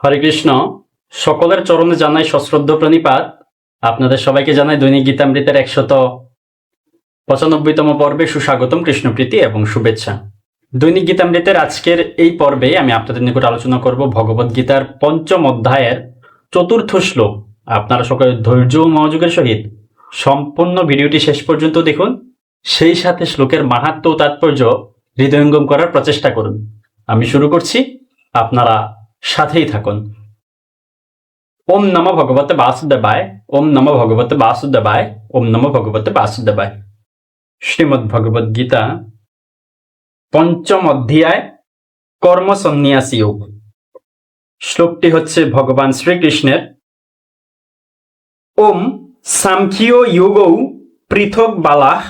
হরে কৃষ্ণ। সকলের চরণে জানাই সশ্রদ্ধ প্রণিপাত। আপনাদের সবাইকে জানাই দৈনিক গীতামৃতের একশত পঁচানব্বইতম পর্বে সুস্বাগতম কৃষ্ণপ্রীতি এবং শুভেচ্ছা। দৈনিক গীতামৃতের আজকের এই পর্বে আমি আপনাদের নিকট আলোচনা করব ভগবদ গীতার পঞ্চম অধ্যায়ের চতুর্থ শ্লোক। আপনারা সকলে ধৈর্য ও মনোযোগের সহিত সম্পূর্ণ ভিডিওটি শেষ পর্যন্ত দেখুন। সেই সাথে শ্লোকের মাহাত্ম ও তাৎপর্য হৃদয়ঙ্গম করার প্রচেষ্টা করুন। আমি শুরু করছি। আপনারা সাথেই থাকুন। ওম নম ভগবতে বাসুদেবায়, ওম নম ভগবতে বাসুদেবায়, ওম নম ভগবতে বাসুদেবায়। শ্রীমদ্ ভগবদ গীতা পঞ্চম অধ্যায় কর্ম সন্ন্যাসী যোগ শ্লোকটি হচ্ছে ভগবান শ্রীকৃষ্ণের, ওম সাংখ্যীয় যোগৌ পৃথক বালাহ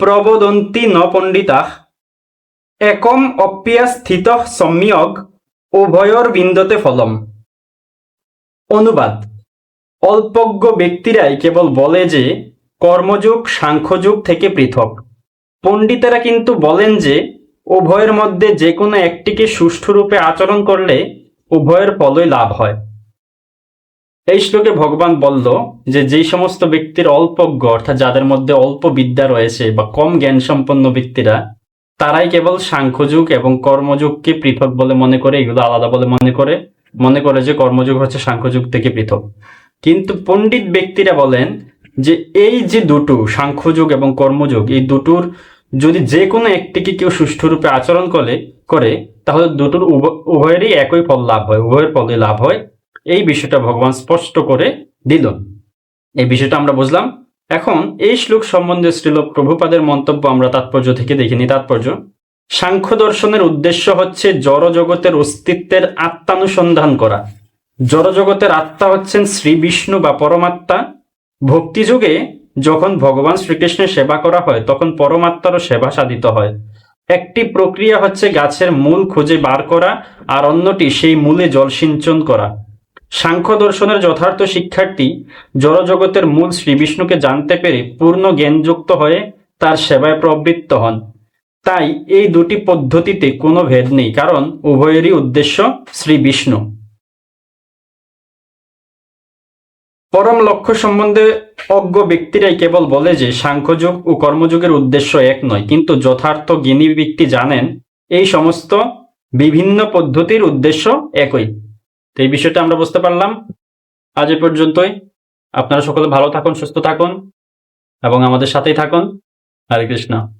প্রবদন্তি ন পণ্ডিতাঃ। একম অপ্যা স্থিত সম্যক উভয়র বিন্দতে ফলম। অনুবাদ। অল্পজ্ঞ ব্যক্তিরাই কেবল বলে যে, কর্মযোগ, সাংখ্যযোগ থেকে পৃথক। পণ্ডিতেরা কিন্তু বলেন যে, উভয়ের মধ্যে যে কোনো একটিকে সুষ্ঠুরূপে আচরণ করলে উভয়ের ফলই লাভ হয়। এই শ্লোকে ভগবান বলল যে যেই সমস্ত ব্যক্তির অল্পজ্ঞ, অর্থাৎ যাদের মধ্যে অল্প বিদ্যা রয়েছে বা কম জ্ঞান সম্পন্ন ব্যক্তিরা তারাই কেবল সাংখ্যযুগ এবং কর্মযুগকে পৃথক বলে মনে করে, এগুলো আলাদা বলে মনে করে মনে করে যে কর্মযুগ হচ্ছে সাংখ্যযুগ থেকে পৃথক। কিন্তু পণ্ডিত ব্যক্তিরা বলেন যে এই যে দুটো, সাংখ্যযুগ এবং কর্মযুগ, এই দুটোর যদি যে কোনো একটিকে কেউ সুষ্ঠুরূপে আচরণ করে করে, তাহলে দুটোর উভ- উভয়েরই একই ফল লাভ হয়, উভয়ের ফলে লাভ হয়। এই বিষয়টা ভগবান স্পষ্ট করে দিল এই বিষয়টা আমরা বুঝলাম। এখন এই শ্লোক সম্বন্ধে শ্রীল প্রভুপাদের মন্তব্য আমরা তাৎপর্য থেকে দেখিনি। তাৎপর্য, সাংখ্য দর্শনের উদ্দেশ্য হচ্ছে জড় জগতের অস্তিত্বের আত্মানুসন্ধান করা। জড় জগতের আত্মা হচ্ছেন শ্রী বিষ্ণু বা পরমাত্মা। ভক্তিযুগে যখন ভগবান শ্রীকৃষ্ণের সেবা করা হয়, তখন পরমাত্মারও সেবা সাধিত হয়। একটি প্রক্রিয়া হচ্ছে গাছের মূল খুঁজে বার করা আর অন্যটি সেই মূলে জল সিঞ্চন করা। সাংখ্য দর্শনের যথার্থ শিক্ষার্থী জড়জগতের মূল শ্রীবিষ্ণুকে জানতে পেরে পূর্ণ জ্ঞানযুক্ত হয়ে তার সেবায় প্রবৃত্ত হন। তাই এই দুটি পদ্ধতিতে কোনো ভেদ নেই, কারণ উভয়েরই উদ্দেশ্য শ্রী বিষ্ণু পরম লক্ষ্য সম্বন্ধে অজ্ঞ ব্যক্তিরাই কেবল বলে যে সাংখ্যযুগ ও কর্মযুগের উদ্দেশ্য এক নয়, কিন্তু যথার্থ জ্ঞানী ব্যক্তি জানেন এই সমস্ত বিভিন্ন পদ্ধতির উদ্দেশ্য একই। তো এই বিষয়টা আমরা বুঝতে পারলাম। আজ এ পর্যন্তই। আপনারা সকলে ভালো থাকুন, সুস্থ থাকুন এবং আমাদের সাথেই থাকুন। হরে কৃষ্ণ।